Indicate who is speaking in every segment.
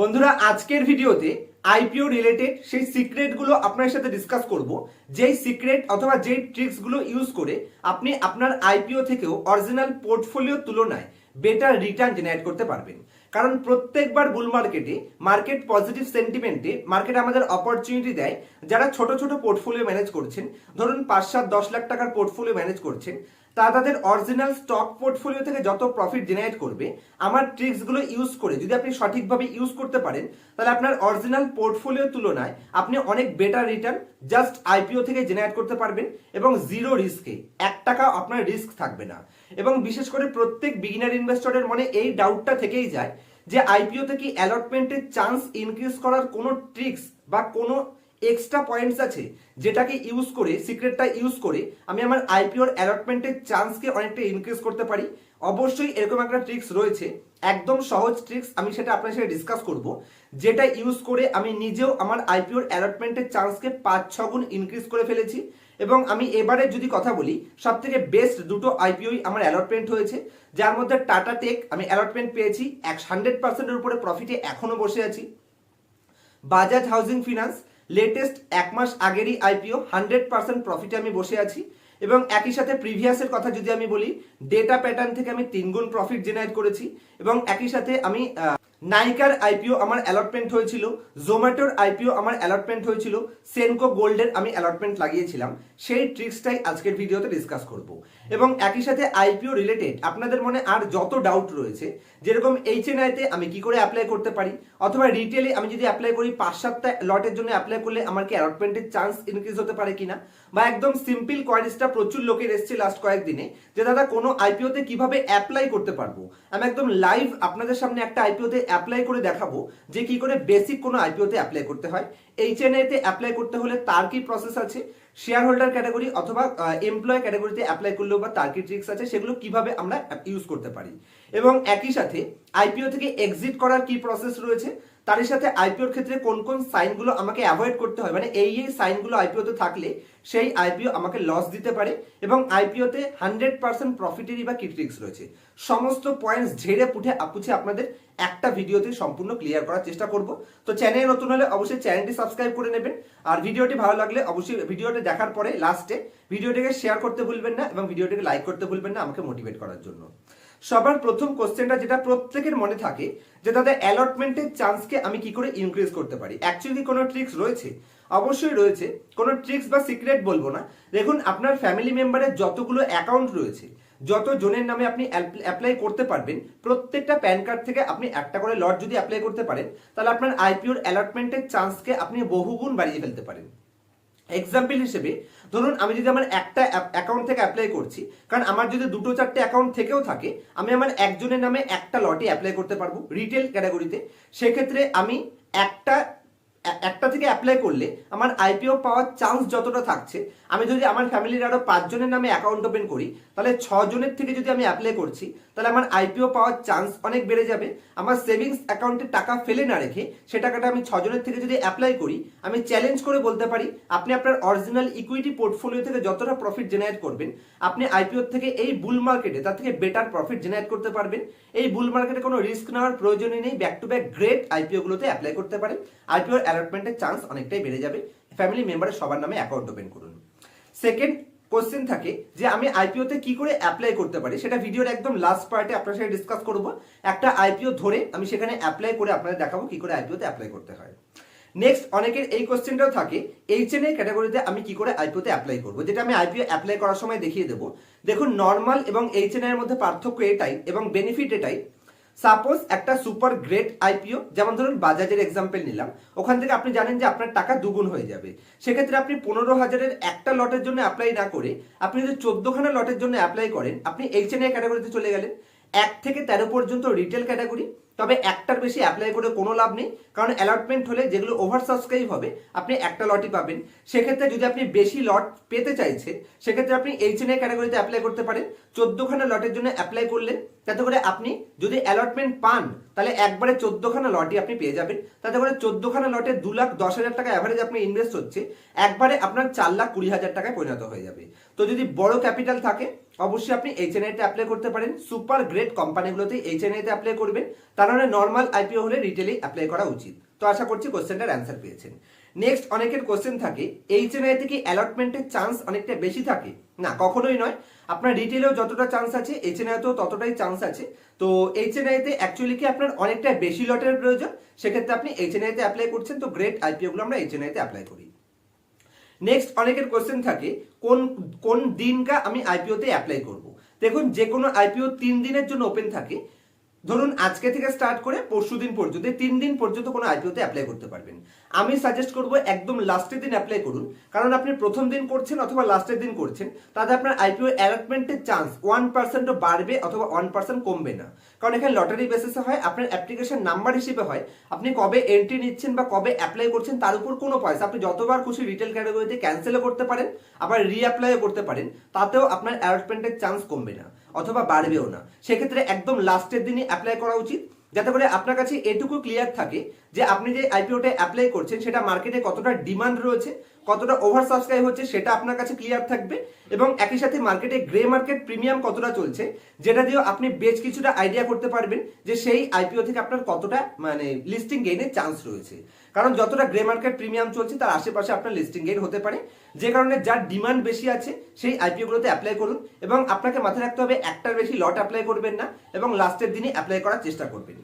Speaker 1: বন্ধুরা, আজকের ভিডিওতে আইপিও রিলেটেড সেই সিক্রেটগুলো আপনার সাথে ডিসকাস করব। যেই সিক্রেট অথবা যেই ট্রিক্সগুলো ইউজ করে আপনি আপনার আইপিও থেকেও অরিজিনাল পোর্টফোলিও তুলনায় বেটার রিটার্ন জেনারেট করতে পারবেন। কারণ প্রত্যেকবার বুল মার্কেটে মার্কেট পজিটিভ সেন্টিমেন্টে মার্কেট আমাদের অপরচুনিটি দেয়। যারা ছোট ছোট পোর্টফোলিও ম্যানেজ করছেন, ধরুন পাঁচ সাত দশ লাখ টাকার পোর্টফোলিও ম্যানেজ করছেন তারা তাদের অরিজিনাল স্টক পোর্টফোলিও থেকে যত প্রফিট জেনারেট করবে, আমার ট্রিক্সগুলো ইউজ করে যদি আপনি সঠিকভাবে ইউজ করতে পারেন, তাহলে আপনার অরিজিনাল পোর্টফোলিওর তুলনায় আপনি অনেক বেটার রিটার্ন জাস্ট আইপিও থেকে জেনারেট করতে পারবেন এবং জিরো রিস্কে এক টাকা আপনার রিস্ক থাকবে না। এবং বিশেষ করে প্রত্যেক বিগিনার ইনভেস্টরের মনে এই ডাউটটা থেকেই যায় যে আইপিও থেকে অ্যালটমেন্টের চান্স ইনক্রিজ করার কোনো ট্রিক্স বা কোনো এক্সট্রা পয়েন্টস আছে, যেটাকে ইউজ করে সিক্রেটটা ইউজ করে, আমি আমার আইপিওর অ্যালটমেন্টের চান্সকে অনেকটা ইনক্রিজ করতে পারি। অবশ্যই এরকম একটা ট্রিক্স রয়েছে, একদম সহজ ট্রিক্স আমি সেটা আপনার সাথে ডিসকাস করব, যেটা ইউজ করে আমি নিজেও আমার আইপিওর অ্যালটমেন্টের চান্সকে পাঁচ, ছ গুণ ইনক্রিজ করে ফেলেছি। এবং আমি এবারে যদি কথা বলি সব থেকে বেস্ট দুটো আইপিওই আমার অ্যালটমেন্ট হয়েছে, যার মধ্যে টাটা টেক আমি অ্যালটমেন্ট পেয়েছি, এক হান্ড্রেড পার্সেন্টের উপরে প্রফিটে এখনও বসে আছি। বাজাজ হাউজিং ফিনান্স লেটেস্ট এক মাস আগেরই আইপিও হান্ড্রেড পার্সেন্ট প্রফিটে আমি বসে আছি। এবং একই সাথে প্রিভিয়াসের কথা যদি আমি বলি ডেটা প্যাটার্ন থেকে আমি তিনগুণ প্রফিট জেনারেট করেছি। এবং একই সাথে আমি নাইকার আইপিও আমার অ্যালটমেন্ট হয়েছিল জোম্যাটোর আইপিও আমার অ্যালটমেন্ট হয়েছিল সেনকো গোল্ডের আমি অ্যালটমেন্ট লাগিয়েছিলাম। সেই ট্রিক্সটাই আজকের ভিডিওতে ডিসকাস করব। এবং একই সাথে আইপিও রিলেটেড আপনাদের মনে আর যত ডাউট রয়েছে, যেরকম এইচএনআইতে আমি কি করে অ্যাপ্লাই করতে পারি, অথবা রিটেলে আমি যদি অ্যাপ্লাই করি পাঁচ সাতটা লটের জন্য অ্যাপ্লাই করলে আমার কি অ্যালটমেন্টের চান্স ইনক্রিজ হতে পারে কিনা? বা একদম সিম্পল কোয়ারিজটা প্রচুর লোকের এসছে লাস্ট কয়েকদিনে যে দাদা কোনো আইপিওতে কীভাবে অ্যাপ্লাই করতে পারব? আমি একদম লাইভ আপনাদের সামনে একটা আইপিওতে অ্যাপ্লাই করে দেখাবো, যে কি করে বেসিক কোনো আইপিওতে অ্যাপ্লাই করতে হয়। এইচএনআইতে অ্যাপ্লাই করতে হলে তার কি প্রসেস আছে? শেয়ার হোল্ডার ক্যাটাগরি অথবা এমপ্লয় ক্যাটাগরিতে অ্যাপ্লাই করলেও বা টার্গেট কি ট্রিক্স আছে, সেগুলো কীভাবে আমরা ইউজ করতে পারি? এবং একই সাথে আইপিও থেকে এক্সিট করার কি প্রসেস রয়েছে? তার সাথে আইপিওর ক্ষেত্রে কোন কোন সাইনগুলো আমাকে অ্যাভয়েড করতে হয়? মানে এই এই সাইনগুলো আইপিওতে থাকলে সেই আইপিও আমাকে লস দিতে পারে এবং আইপিওতে হান্ড্রেড পার্সেন্ট প্রফিটেরই বা কি ট্রিক্স রয়েছে। সমস্ত পয়েন্টস ঝেড়ে পুঠে আপুছে আপনাদের। একটা ভিডিওতে সম্পূর্ণ ক্লিয়ার করার চেষ্টা করব। তো চ্যানেল নতুন হলে অবশ্যই চ্যানেলটি সাবস্ক্রাইব করে নেবেন। আর ভিডিওটি ভালো লাগলে অবশ্যই ভিডিওটি দেখার পরে লাস্টে ভিডিওটিকে শেয়ার করতে ভুলবেন না এবং ভিডিওটিকে লাইক করতে ভুলবেন না আমাকে মোটিভেট করার জন্য। সবার প্রথম কোশ্চেনটা যেটা প্রত্যেকের মনে থাকে যে তাদের অ্যালটমেন্টের চান্সকে আমি কি করে ইনক্রিজ করতে পারি? অ্যাকচুয়ালি কোনো ট্রিক্স রয়েছে? অবশ্যই রয়েছে। কোনো ট্রিক্স বা সিক্রেট বলব না। দেখুন, আপনার ফ্যামিলি মেম্বারের যতগুলো অ্যাকাউন্ট রয়েছে, যত জনের নামে আপনি অ্যাপ্লাই করতে পারবেন, প্রত্যেকটা প্যান কার্ড থেকে আপনি একটা করে লট যদি অ্যাপ্লাই করতে পারেন, তাহলে আপনার আইপিওর অ্যালটমেন্টের চান্সকে আপনি বহুগুণ বাড়িয়ে ফেলতে পারেন। এক্সাম্পল হিসেবে, ধরুন, আমি যদি আমার একটা অ্যাকাউন্ট থেকে অ্যাপ্লাই করছি, কারণ আমার যদি দুটো চারটে অ্যাকাউন্ট থেকেও থাকে, আমি আমার একজনের নামে একটা লটে অ্যাপ্লাই করতে পারব রিটেল ক্যাটাগরিতে সেক্ষেত্রে আমি একটা একটা থেকে অ্যাপ্লাই করলে আমার আইপিও পাওয়ার চান্স যতটা থাকছে, আমি যদি আমার ফ্যামিলির আরও পাঁচজনের নামে অ্যাকাউন্ট ওপেন করি, তাহলে ছজনের থেকে যদি আমি অ্যাপ্লাই করছি তাহলে আমার আইপিও পাওয়ার চান্স অনেক বেড়ে যাবে। আমার সেভিংস অ্যাকাউন্টে টাকা ফেলে না রেখে সে টাকাটা আমি ছজনের থেকে যদি অ্যাপ্লাই করি, আমি চ্যালেঞ্জ করে বলতে পারি, আপনি আপনার অরিজিনাল ইকুইটি পোর্টফোলিও থেকে যতটা প্রফিট জেনারেট করবেন, আপনি আইপিও থেকে এই বুল মার্কেটে তার থেকে বেটার প্রফিট জেনারেট করতে পারবেন। এই বুল মার্কেটে কোনো রিস্ক নেওয়ার প্রয়োজনই নেই back to back great IPO গুলোতে অ্যাপ্লাই করতে পারেন। আইপিওর অ্যালটমেন্টের চান্স অনেকটাই বেড়ে যাবে। ফ্যামিলি মেম্বারের সবার নামে অ্যাকাউন্ট ওপেন করুন। সেকেন্ড কোশ্চেন থাকে যে আমি আইপিওতে কি করে অ্যাপ্লাই করতে পারি? সেটা ভিডিওর একদম লাস্ট পার্টে আপনার সাথে ডিসকাস করব। একটা আইপিও ধরে আমি সেখানে অ্যাপ্লাই করে আপনাদের দেখাবো কি করে আইপিওতে অ্যাপ্লাই করতে হয়। নেক্সট অনেকের এই কোশ্চেনটাও থাকে এইচএন এর ক্যাটাগরিতে আমি কি করে আইপিওতে অ্যাপ্লাই করব? যেটা আমি আইপিও অ্যাপ্লাই করার সময় দেখিয়ে দেবো। দেখুন নর্মাল এবং এইচএন এর মধ্যে পার্থক্য এটাই এবং বেনিফিট এটাই সাপোজ একটা সুপার গ্রেট আইপিও যেমন ধরুন বাজাজের এক্সাম্পল নিলাম, ওখান থেকে আপনি জানেন যে আপনার টাকা দুগুণ হয়ে যাবে। সেক্ষেত্রে আপনি পনেরো হাজারের একটা লটের জন্য অ্যাপ্লাই না করে, আপনি যদি চোদ্দোখানা লটের জন্য অ্যাপ্লাই করেন, আপনি এইচএনআই ক্যাটাগরিতে চলে গেলেন। এক থেকে তেরো পর্যন্ত রিটেল ক্যাটাগরি তবে একটার বেশি অ্যাপ্লাই করে কোনো লাভ নেই, কারণ অ্যালটমেন্ট হলে যেগুলো ওভার সাবস্ক্রাইব হবে, আপনি একটা লটই পাবেন। সেক্ষেত্রে যদি আপনি বেশি লট পেতে চাইছেন, সেক্ষেত্রে আপনি এইচএন এর ক্যাটাগরিতে অ্যাপ্লাই করতে পারেন। চোদ্দখানা লটের জন্য অ্যাপ্লাই করলেন তাতে করে আপনি যদি অ্যালটমেন্ট পান, তাহলে একবারে চোদ্দখানা লটই আপনি পেয়ে যাবেন। তাতে করে চোদ্দখানা লটে দু লাখ দশ হাজার টাকা অ্যাভারেজ আপনি ইনভেস্ট হচ্ছে, একবারে আপনার চার লাখ কুড়ি হাজার টাকায় পরিণত হয়ে যাবে। তো যদি বড় ক্যাপিটাল থাকে অবশ্যই আপনি এইচএনআইতে অ্যাপ্লাই করতে পারেন। সুপার গ্রেট কোম্পানিগুলোতে এইচএনআইতে অ্যাপ্লাই করবেন। তার মানে নর্মাল আইপিও হলে রিটেলেই অ্যাপ্লাই করা উচিত। তো আশা করছি কোশ্চেনটার অ্যান্সার পেয়েছেন। নেক্সট অনেকের কোশ্চেন থাকে এইচএনআই থেকে অ্যালটমেন্টের চান্স অনেকটা বেশি থাকে? না, কখনোই নয়। আপনার রিটেলেও যতটা চান্স আছে এইচএনআইতেও ততটাই চান্স আছে। তো এইচএনআইতে অ্যাকচুয়ালি কি আপনার অনেকটা বেশি লটের প্রয়োজন? সেক্ষেত্রে আপনি এইচএনআইতে অ্যাপ্লাই করছেন। তো গ্রেট আইপিওগুলো আমরা এইচএনআইতে অ্যাপ্লাই করি। নেক্সট অনেকের কোয়েশ্চেন থাকে, কোন কোন দিনটা আমি আইপিওতে অ্যাপ্লাই করব? দেখুন যে কোনো আইপিও তিন দিনের জন্য ওপেন থাকে ধরুন আজকে থেকে স্টার্ট করে পরশু দিন পর্যন্ত তিন দিন পর্যন্ত কোনো আইপিওতে অ্যাপ্লাই করতে পারবেন। আমি সাজেস্ট করব একদম লাস্টের দিন অ্যাপ্লাই করুন, কারণ আপনি প্রথম দিন করছেন অথবা লাস্টের দিন করছেন, তাতে আপনার আইপিও অ্যালটমেন্টের চান্স ওয়ান পার্সেন্টও বাড়বে অথবা ওয়ান পার্সেন্ট কমবে না। কারণ এখানে লটারি বেসিসে হয়, আপনার অ্যাপ্লিকেশন নাম্বার হিসেবে হয়, আপনি কবে এন্ট্রি নিচ্ছেন বা কবে অ্যাপ্লাই করছেন তার উপর কোনো পয়সা আপনি যতবার খুশি রিটেল ক্যাটাগরিতে ক্যান্সেলও করতে পারেন, আবার রিঅ্যাপ্লাইও করতে পারেন, তাতেও আপনার অ্যালটমেন্টের চান্স কমবে না। অথবা বাড়বেও না। সেক্ষেত্রে একদম লাস্টের দিনই অ্যাপ্লাই করা উচিত। যাতে করে আপনার কাছে এটুকু ক্লিয়ার থাকে যে আপনি যে আইপিওটা অ্যাপ্লাই করছেন, সেটা মার্কেটে কতটা ডিমান্ড রয়েছে, কতটা ওভার সাবস্ক্রাইব হচ্ছে, সেটা আপনার কাছে ক্লিয়ার থাকবে এবং একই সাথে মার্কেটে গ্রে মার্কেট প্রিমিয়াম কতটা চলছে, যেটা দিয়েও আপনি বেশ কিছুটা আইডিয়া করতে পারবেন যে সেই আইপিও থেকে আপনার কতটা মানে লিস্টিং গেইনের চান্স রয়েছে। কারণ যতটা গ্রে মার্কেট প্রিমিয়াম চলছে, তার আশেপাশে আপনার লিস্টিং গেইন হতে পারে। যে কারণে যার ডিমান্ড বেশি আছে, সেই আইপিওগুলোতে অ্যাপ্লাই করুন এবং আপনাকে মাথায় রাখতে হবে, একটার বেশি লট অ্যাপ্লাই করবেন না এবং লাস্টের দিনে অ্যাপ্লাই করার চেষ্টা করবেন।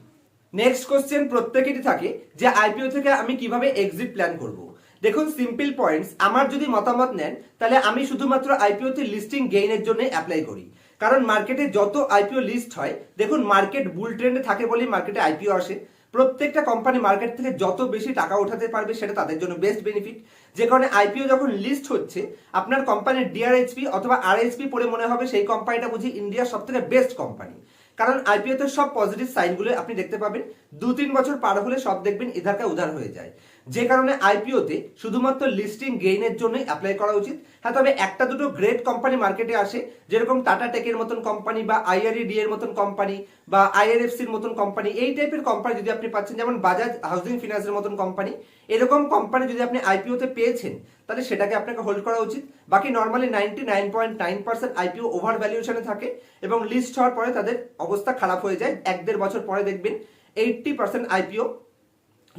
Speaker 1: নেক্সট কোশ্চেন প্রত্যেকেরই থাকে যে আইপিও থেকে আমি কীভাবে এক্সিট প্ল্যান করব। দেখুন সিম্পল পয়েন্টস আমার যদি মতামত নেন, তাহলে আমি শুধুমাত্র আইপিওতে লিস্টিং গেইনের জন্য অ্যাপ্লাই করি। কারণ মার্কেটে যত আইপিও লিস্ট হয়, দেখুন মার্কেট বুল ট্রেন্ডে থাকে বলেই মার্কেটে আইপিও আসে। প্রত্যেকটা কোম্পানি মার্কেট থেকে যত বেশি টাকা উঠাতে পারবে সেটা তাদের জন্য বেস্ট বেনিফিট যে কারণে আইপিও যখন লিস্ট হচ্ছে, আপনার কোম্পানির ডিআরএইচপি অথবা আরএইচপি পড়ে মনে হবে সেই কোম্পানিটা বুঝি ইন্ডিয়ার সব থেকে বেস্ট কোম্পানি কারণ আইপিওতে সব পজিটিভ সাইনগুলো আপনি দেখতে পাবেন। দু তিন বছর পার হলে সব দেখবেন ইধারকা উধার হয়ে যায়। যে কারণে আইপিওতে শুধুমাত্র লিস্টিং গেইনের জন্যই অ্যাপ্লাই করা উচিত। হ্যাঁ তবে একটা দুটো গ্রেট কোম্পানি মার্কেটে আসে, যেরকম টাটা টেকের মতন কোম্পানি বা আইআরইডি এর মতন কোম্পানি বা আইআরএফসির মতন কোম্পানি এই টাইপের কোম্পানি যদি আপনি পাচ্ছেন, যেমন বাজাজ হাউজিং ফিনান্সের মতন কোম্পানি এরকম কোম্পানি যদি আপনি আইপিওতে পেয়েছেন, তাহলে সেটাকে আপনাকে হোল্ড করা উচিত। বাকি normally ninety nine point nine percent IPO over ভ্যালুয়েশনে থাকে এবং লিস্ট হওয়ার পরে তাদের অবস্থা খারাপ হয়ে যায়। এক দেড় বছর পরে দেখবেন eighty percent IPO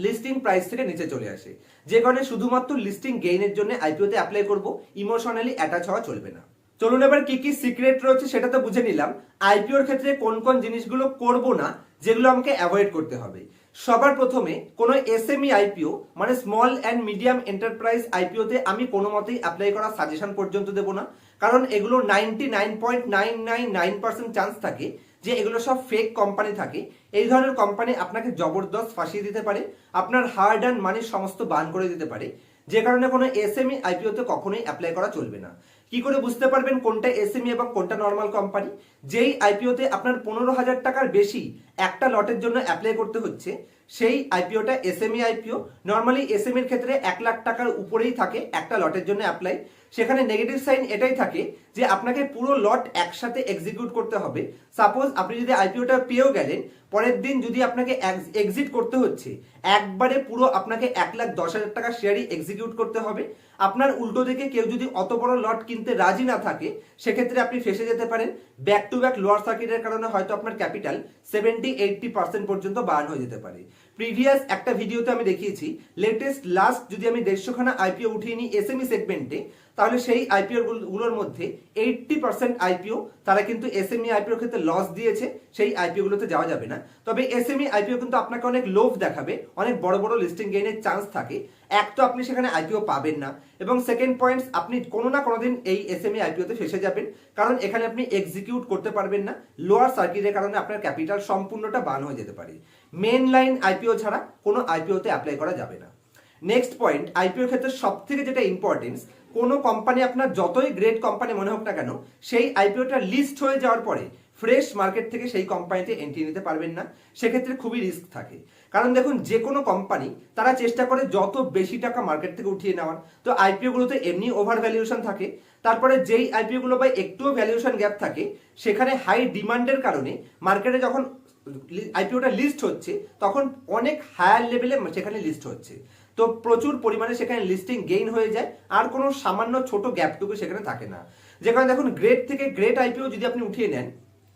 Speaker 1: listing price থেকে নিচে চলে আসে। যে কারণে শুধুমাত্র লিস্টিং গেইনের জন্য আইপিওতে অ্যাপ্লাই করব ইমোশনালি অ্যাটাচ হওয়া চলবে না। চলুন এবার কি কি সিক্রেট রয়েছে সেটা তো বুঝে নিলাম। আইপিওর ক্ষেত্রে কোন কোন জিনিসগুলো করব না, যেগুলো আমাকে অ্যাভয়েড করতে হবে। সবার প্রথমে কোনো এসএমই আইপিও মানে স্মল অ্যান্ড মিডিয়াম এন্টারপ্রাইজ আইপিওতে আমি কোনো মতেই অ্যাপ্লাই করার সাজেশন পর্যন্ত দেবো না। কারণ এগুলো ninety nine point nine nine nine percent chance থাকে যে এগুলো সব ফেক কোম্পানি থাকে। এই ধরনের কোম্পানি আপনাকে জবরদস্ত ফাঁসিয়ে দিতে পারে, আপনার হার্ড অ্যান্ড মানি সমস্ত বান করে দিতে পারে। যে কারণে কোনো এস এসএমই আইপিওতে কখনোই অ্যাপ্লাই করা চলবে না। কি করে বুঝতে পারবেন কোনটা এস এসএমই এবং কোনটা নর্মাল কোম্পানি যেই আইপিওতে আপনার পনেরো হাজার টাকার বেশি একটা লটের জন্য অ্যাপ্লাই করতে হচ্ছে, সেই আইপিওটা এসএমই আইপিও নর্মালি এসএমইর ক্ষেত্রে এক লাখ টাকার উপরেই থাকে একটা লটের জন্য অ্যাপ্লাই সেখানে নেগেটিভ সাইন এটাই থাকে যে আপনাকে পুরো লট একসাথে এক্সিকিউট করতে হবে। সাপোজ আপনি যদি আইপিওটা পেয়েও গেলেন, পরের দিন যদি আপনাকে এক্সিট করতে হচ্ছে, একবারে পুরো আপনাকে এক লাখ দশ হাজার টাকা শেয়ারই এক্সিকিউট করতে হবে। আপনার উল্টো দিকে কেউ যদি অত বড় লট কিনতে রাজি না থাকে, সেক্ষেত্রে আপনি ফেসে যেতে পারেন। ব্যাক টু ব্যাক লোয়ার সার্কিটের কারণে হয়তো আপনার ক্যাপিটাল সেভেন্টি এইটটি পার্সেন্ট পর্যন্ত বার্ন হয়ে যেতে পারে। প্রিভিয়াস একটা ভিডিওতে আমি দেখিয়েছি লেটেস্ট লাস্ট যদি আমি দেড়শোখানা আইপিও উঠিয়ে নিই এসএমই সেগমেন্টে তাহলে সেই আইপিও গুলোর মধ্যে এইটটি পার্সেন্ট আইপিও তারা কিন্তু এসএমই আইপিওর ক্ষেত্রে লস দিয়েছে, সেই আইপিও গুলোতে যাওয়া যাবে না। তবে এসএমই আইপিও কিন্তু আপনাকে অনেক লোভ দেখাবে, অনেক বড় বড় লিস্টিং গেইনের চান্স থাকে। এক তো আপনি সেখানে আইপিও পাবেন না এবং সেকেন্ড পয়েন্টস আপনি কোনো না কোনোদিন এই এসএমই আইপিওতে ফেসে যাবেন, কারণ এখানে আপনি এক্সিকিউট করতে পারবেন না লোয়ার সার্কিটের কারণে আপনার ক্যাপিটাল সম্পূর্ণটা বান হয়ে যেতে পারে। মেন লাইন আইপিও ছাড়া কোনো আইপিওতে অ্যাপ্লাই করা যাবে না। নেক্সট পয়েন্ট আইপিওর ক্ষেত্রে সব থেকে যেটা ইম্পর্টেন্স কোনো কোম্পানি আপনার যতই গ্রেট কোম্পানি মনে হোক না কেন, সেই আইপিওটা লিস্ট হয়ে যাওয়ার পরে ফ্রেশ মার্কেট থেকে সেই কোম্পানিতে এন্ট্রি নিতে পারবেন না। সেক্ষেত্রে খুবই রিস্ক থাকে। কারণ দেখুন যে কোনো কোম্পানি তারা চেষ্টা করে যত বেশি টাকা মার্কেট থেকে উঠিয়ে নেওয়ার। তো আইপিওগুলোতে এমনি ওভার ভ্যালুয়েশন থাকে। তারপরে যেই আইপিওগুলো বা একটুও ভ্যালুয়েশন গ্যাপ থাকে, সেখানে হাই ডিমান্ডের কারণে মার্কেটে যখন আইপিওটা লিস্ট হচ্ছে, তখন অনেক হায়ার লেভেলে সেখানে লিস্ট হচ্ছে। তো প্রচুর পরিমাণে সেখানে লিস্টিং গেইন হয়ে যায়, আর কোনো সামান্য ছোট গ্যাপটুকু সেখানে থাকে না। যেখানে দেখুন গ্রেড থেকে গ্রেট আইপিও যদি আপনি উঠিয়ে নেন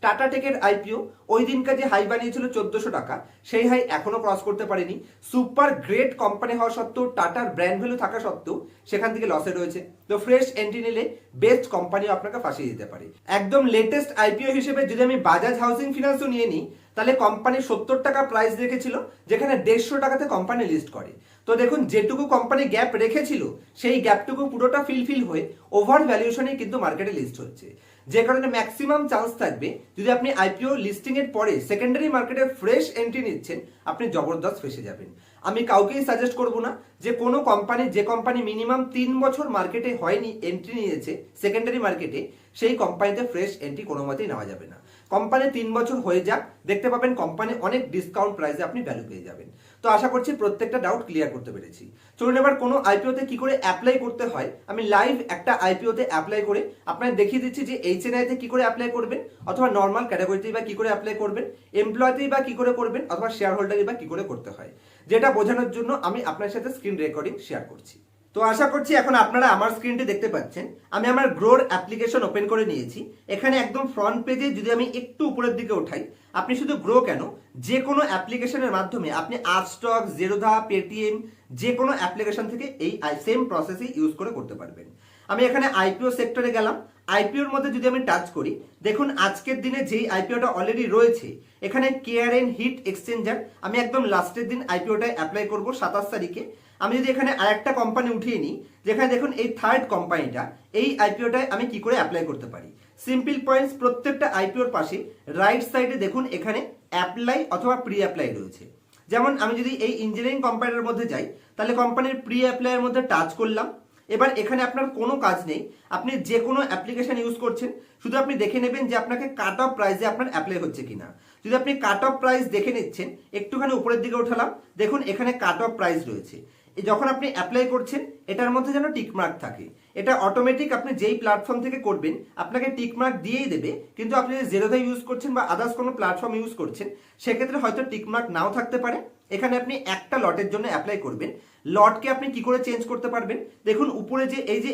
Speaker 1: টাটা টেকের আইপিও ওই দিনকার যে হাই বানিয়েছিল চোদ্দশো টাকা, সেই হাই এখনও ক্রস করতে পারেনি। সুপার গ্রেট কোম্পানি হওয়া সত্ত্বেও টাটার ব্র্যান্ড ভ্যালু থাকা সত্ত্বেও, সেখান থেকে লসে রয়েছে। তো ফ্রেশ এন্ট্রি নিলে বেস্ট কোম্পানিও আপনাকে ফাঁসিয়ে দিতে পারে। একদম লেটেস্ট আইপিও হিসেবে যদি আমি বাজাজ হাউসিং ফিনান্সও নিয়ে নিই, তাহলে কোম্পানি সত্তর টাকা প্রাইস রেখেছিল যেখানে দেড়শো টাকাতে কোম্পানি লিস্ট করে। তো দেখুন, যেটুকু কোম্পানি গ্যাপ রেখেছিল, সেই গ্যাপটুকু পুরোটা ফিলফিল হয়ে ওভার ভ্যালুয়েশনে কিন্তু মার্কেটে লিস্ট হচ্ছে। যে কারণে ম্যাক্সিমাম চান্স থাকবে যদি আপনি আইপিও লিস্টিং এর পরে সেকেন্ডারি মার্কেটে ফ্রেশ এন্ট্রি নিচ্ছেন, আপনি জবরদস্ত ফেসে যাবেন। আমি কাউকেই সাজেস্ট করব না যে কোনো কোম্পানি যে কোম্পানি মিনিমাম তিন বছর মার্কেটে হয়নি এন্ট্রি নিয়েছে সেকেন্ডারি মার্কেটে সেই কোম্পানিতে ফ্রেশ এন্ট্রি কোনো মতেই নেওয়া যাবে না। কোম্পানি তিন বছর হয়ে যাক, দেখতে পাবেন কোম্পানি অনেক ডিসকাউন্ট প্রাইসে আপনি ভ্যালু পেয়ে যাবেন। তো আশা করছি প্রত্যেকটা ডাউট ক্লিয়ার করতে পেরেছি। চলুন এবার কোনো আইপিওতে কি করে অ্যাপ্লাই করতে হয়, আমি লাইভ একটা আইপিওতে অ্যাপ্লাই করে আপনাদের দেখিয়ে দিচ্ছি যে এইচএনআইতে কি করে অ্যাপ্লাই করবেন, অথবা নর্মাল ক্যাটাগরিতেই বা কি করে অ্যাপ্লাই করবেন এমপ্লয়তেই বা কি করে করবেন, অথবা শেয়ার হোল্ডারই বা কি করে করতে হয়। যেটা বোঝানোর জন্য আমি আপনার সাথে স্ক্রিন রেকর্ডিং শেয়ার করছি। তো আশা করছি এখন আপনারা আমার স্ক্রিনটি দেখতে পাচ্ছেন। আমি আমার গ্রোর অ্যাপ্লিকেশন ওপেন করে নিয়েছি। এখানে একদম ফ্রন্ট পেজে যদি আমি একটু উপরের দিকে উঠাই, আপনি শুধু গ্রো কেন যে কোনো অ্যাপ্লিকেশনের মাধ্যমে আপনি আর্টস্টক জেরোধা পেটিএম যে কোনো অ্যাপ্লিকেশন থেকে এই সেম প্রসেসই ইউজ করে করতে পারবেন। আমি এখানে আইপিও সেক্টরে গেলাম। আইপিওর মধ্যে যদি আমি টাচ করি, দেখুন আজকের দিনে যেই আইপিওটা অলরেডি রয়েছে, এখানে কেয়ার এন হিট এক্সচেঞ্জার আমি একদম লাস্টের দিন আইপিওটায় অ্যাপ্লাই করব সাতাশ তারিখে। আমি যদি এখানে আরেকটা কোম্পানি উঠিয়ে নিই, যেখানে দেখুন এই থার্ড কোম্পানিটা এই আইপিওটায় আমি কি করে অ্যাপ্লাই করতে পারি? সিম্পল পয়েন্টস প্রত্যেকটা আইপিওর পাশে রাইট সাইডে দেখুন এখানে অ্যাপ্লাই অথবা প্রি অ্যাপ্লাই রয়েছে। যেমন আমি যদি এই ইঞ্জিনিয়ারিং কোম্পানির মধ্যে যাই, তাহলে কোম্পানির প্রি অ্যাপ্লাইয়ের মধ্যে টাচ করলাম। এবার এখানে আপনার কোনো কাজ নেই, আপনি যে কোনো অ্যাপ্লিকেশন ইউজ করছেন, শুধু আপনি দেখে নেবেন যে আপনাকে কাট অফ প্রাইসে আপনার অ্যাপ্লাই হচ্ছে কিনা। যদি আপনি কাট অফ প্রাইস দেখে নিচ্ছেন, একটুখানি উপরের দিকে উঠালাম, দেখুন এখানে কাট অফ প্রাইস রয়েছে। যখন আপনি অ্যাপ্লাই করছেন, এটার মধ্যে যেন টিকমার্ক থাকে। এটা অটোমেটিক আপনি যেই প্ল্যাটফর্ম থেকে করবেন, আপনাকে টিকমার্ক দিয়েই দেবে, কিন্তু আপনি যদি জেরোদা ইউজ করছেন বা আদার্স কোনো প্ল্যাটফর্ম ইউজ করছেন, সেক্ষেত্রে হয়তো টিকমার্ক নাও থাকতে পারে। এখানে আপনি একটা লটের জন্য অ্যাপ্লাই করবেন। লটকে আপনি কি করে চেঞ্জ করতে পারবেন? দেখুন, উপরে যে, এই যে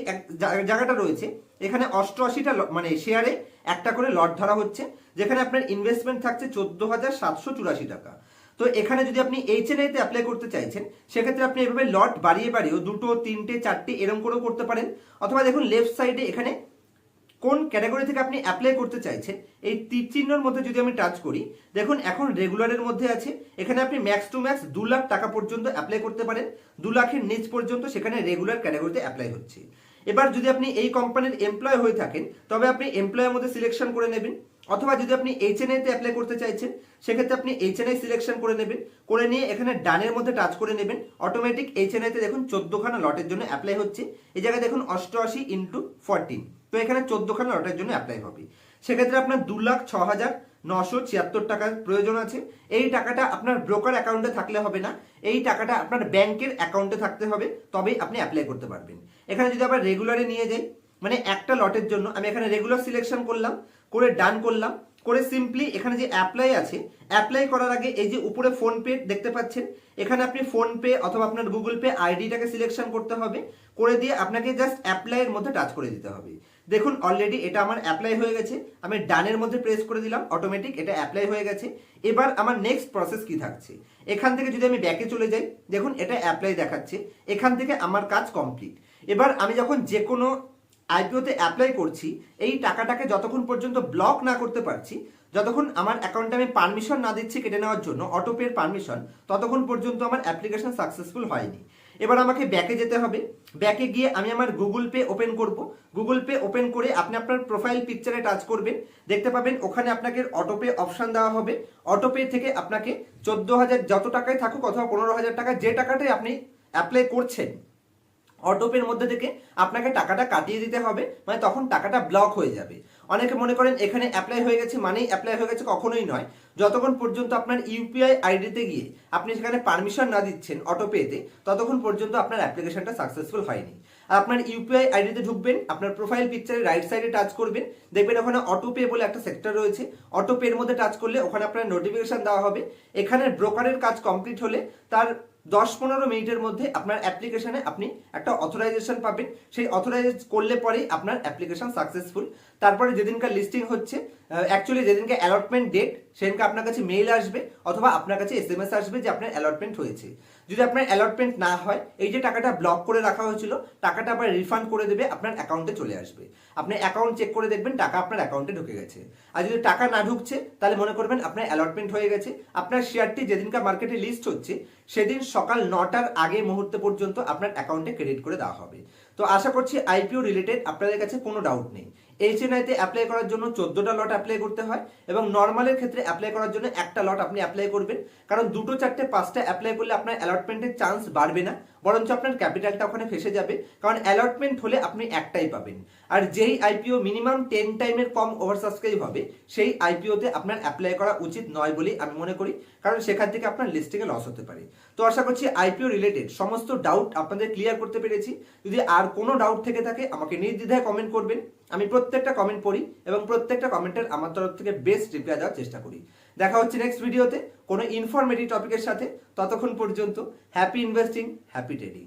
Speaker 1: জায়গাটা রয়েছে, এখানে অষ্টআশিটা মানে শেয়ারে একটা করে লট ধরা হচ্ছে, যেখানে আপনার ইনভেস্টমেন্ট থাকছে চোদ্দ হাজার সাতশো চুরাশি টাকা। তো এখানে যদি আপনি এইচএনআই তে অ্যাপ্লাই করতে চাইছেন, সেক্ষেত্রে আপনি এভাবে লট বাড়িয়ে বাড়িয়েও দুটো, তিনটে, চারটে এরকম করেও করতে পারেন। অথবা দেখুন লেফট সাইডে এখানে কোন ক্যাটাগরি থেকে আপনি অ্যাপ্লাই করতে চাইছেন, এই তীর চিহ্নর মধ্যে যদি আমি টাচ করি, দেখুন এখন রেগুলারের মধ্যে আছে। এখানে আপনি ম্যাক্স টু ম্যাক্স দু লাখ টাকা পর্যন্ত অ্যাপ্লাই করতে পারেন। দু লাখের নিচ পর্যন্ত সেখানে রেগুলার ক্যাটাগরিতে অ্যাপ্লাই হচ্ছে। এবার যদি আপনি এই কোম্পানির এমপ্লয় হয়ে থাকেন, তবে আপনি এমপ্লয়ের মধ্যে সিলেকশন করে নেবেন। অথবা যদি আপনি এইচএনআই তে অ্যাপ্লাই করতে চাইছেন, সেক্ষেত্রে আপনি এইচএনআই সিলেকশন করে নেবেন। করে নিয়ে এখানে ডানের মধ্যে টাচ করে নেবেন। অটোমেটিক এইচএনআই তে দেখুন চোদ্দখানা লটের জন্য অ্যাপ্লাই হচ্ছে। এই জায়গায় দেখুন অষ্টআশি ইন্টু ফোরটিন তো এখানে চোদ্দখানা লটের জন্য অ্যাপ্লাই হবে। সেক্ষেত্রে আপনার দু লাখ ছ হাজার নশো ছিয়াত্তর টাকার প্রয়োজন আছে। এই টাকাটা আপনার ব্রোকার অ্যাকাউন্টে থাকলে হবে না। এই টাকাটা আপনার ব্যাংকের অ্যাকাউন্টে থাকতে হবে। তবেই আপনি অ্যাপ্লাই করতে পারবেন। এখানে যদি আবার রেগুলারে নিয়ে যাই মানে একটা লটের জন্য, আমি এখানে রেগুলার সিলেকশন করলাম। করে ডান করলাম, করে সিম্পলি এখানে যে অ্যাপ্লাই আছে অ্যাপ্লাই করার আগে এই যে উপরে ফোন পে দেখতে পাচ্ছেন, এখানে আপনি ফোন পে অথবা আপনার গুগল পে আইডিটাকে সিলেকশন করতে হবে, করে দিয়ে আপনাকে জাস্ট অ্যাপ্লাইয়ের মধ্যে টাচ করে দিতে হবে। দেখুন অলরেডি এটা আমার অ্যাপ্লাই হয়ে গেছে, আমি ডানের মধ্যে প্রেস করে দিলাম অটোমেটিক এটা অ্যাপ্লাই হয়ে গেছে। এবার আমার নেক্সট প্রসেস কি থাকছে? এখান থেকে যদি আমি ব্যাকে চলে যাই, দেখুন এটা অ্যাপ্লাই দেখাচ্ছে, এখান থেকে আমার কাজ কমপ্লিট এবার আমি যখন যে কোনো আইপিওতে অ্যাপ্লাই করছি, এই টাকাটাকে যতক্ষণ পর্যন্ত ব্লক না করতে পারছি, যতক্ষণ আমার অ্যাকাউন্টে আমি পারমিশন না দিচ্ছি কেটে নেওয়ার জন্য অটোপের পারমিশন ততক্ষণ পর্যন্ত আমার অ্যাপ্লিকেশন সাকসেসফুল হয়নি। এবার আমাকে ব্যাকে যেতে হবে। ব্যাকে গিয়ে আমি আমার গুগল পে ওপেন করব। গুগল পে ওপেন করে আপনি আপনার প্রোফাইল পিকচারে টাচ করবেন। দেখতে পাবেন ওখানে আপনাকে অটোপে অপশান দেওয়া হবে। অটোপে থেকে আপনাকে চোদ্দ হাজার যত টাকায় থাকুক অথবা পনেরো হাজার টাকা, যে টাকাটাই আপনি অ্যাপ্লাই করছেন অটোপের মধ্যে থেকে আপনাকে টাকাটা কাটিয়ে দিতে হবে মানে তখন টাকাটা ব্লক হয়ে যাবে। অনেকে মনে করেন, এখানে অ্যাপ্লাই হয়ে গেছে, মানেই অ্যাপ্লাই হয়ে গেছে, কখনোই নয়। যতক্ষণ পর্যন্ত আপনার ইউপিআই আইডিতে গিয়ে আপনি সেখানে পারমিশন না দিচ্ছেন অটোপেতে ততক্ষণ পর্যন্ত আপনার অ্যাপ্লিকেশনটা সাকসেসফুল হয়নি। আপনার ইউপিআই আইডিতে ঢুকবেন, আপনার প্রোফাইল পিকচারে রাইট সাইডে টাচ করবেন, দেখবেন ওখানে অটোপে বলে একটা সেক্টর রয়েছে। অটোপের মধ্যে টাচ করলে ওখানে আপনার নোটিফিকেশন দেওয়া হবে। এখানে ব্রোকারের কাজ কমপ্লিট হলে তার দশ পনেরো মিনিটের মধ্যে আপনার অ্যাপ্লিকেশানে আপনি একটা অথরাইজেশন পাবেন। সেই অথরাইজ করলে পরেই আপনার অ্যাপ্লিকেশান সাকসেসফুল তারপরে যেদিনকার লিস্টিং হচ্ছে অ্যাকচুয়ালি যেদিনকে অ্যালটমেন্ট ডেট সেদিনকে আপনার কাছে মেইল আসবে অথবা আপনার কাছে এস আসবে যে আপনার অ্যালটমেন্ট হয়েছে। যদি আপনার অ্যালটমেন্ট না হয়, এই যে টাকাটা ব্লক করে রাখা হয়েছিল, টাকাটা আবার রিফান্ড করে দেবে, আপনার অ্যাকাউন্টে চলে আসবে। আপনি অ্যাকাউন্ট চেক করে দেখবেন, টাকা আপনার অ্যাকাউন্টে ঢুকে গেছে। আর যদি টাকা না ঢুকছে, তাহলে মনে করবেন আপনার অ্যালটমেন্ট হয়ে গেছে। আপনার শেয়ারটি যেদিনকার মার্কেটে লিস্ট হচ্ছে, সেদিন সকাল নটার আগে মুহূর্তে পর্যন্ত আপনার অ্যাকাউন্টে ক্রেডিট করে দেওয়া হবে। তো আশা করছি আইপিও রিলেটেড আপনাদের কাছে কোনো ডাউট নেই। এইচএনআইতে অ্যাপ্লাই করার জন্য চোদ্দোটা লট অ্যাপ্লাই করতে হয় এবং নর্মালের ক্ষেত্রে অ্যাপ্লাই করার জন্য একটা লট আপনি অ্যাপ্লাই করবেন। কারণ দুটো, চারটে, পাঁচটা অ্যাপ্লাই করলে আপনার অ্যালটমেন্টের চান্স বাড়বে না, বরঞ্চ আপনার ক্যাপিটালটা ওখানে ফেসে যাবে। কারণ অ্যালটমেন্ট হলে আপনি একটাই পাবেন। আর যেই আইপিও মিনিমাম টেন টাইমের কম ওভার সাবস্ক্রাইব হবে, সেই আইপিওতে আপনার অ্যাপ্লাই করা উচিত নয় বলেই আমি মনে করি। কারণ সেখান থেকে আপনার লিস্টিংয়ে লস হতে পারে। তো আশা করছি আইপিও রিলেটেড সমস্ত ডাউট আপনাদের ক্লিয়ার করতে পেরেছি। যদি আর কোনো ডাউট থেকে থাকে, আমাকে নির্দ্বিধায় কমেন্ট করবেন। আমি প্রত্যেকটা কমেন্ট পড়ি এবং প্রত্যেকটা কমেন্টের আমার তরফ থেকে বেস্ট রিপ্লাই দেওয়ার চেষ্টা করি। দেখা হচ্ছে নেক্সট ভিডিওতে কোনো ইনফরমেটিভ টপিকের সাথে। ততক্ষণ পর্যন্ত হ্যাপি ইনভেস্টিং হ্যাপি ট্রেডিং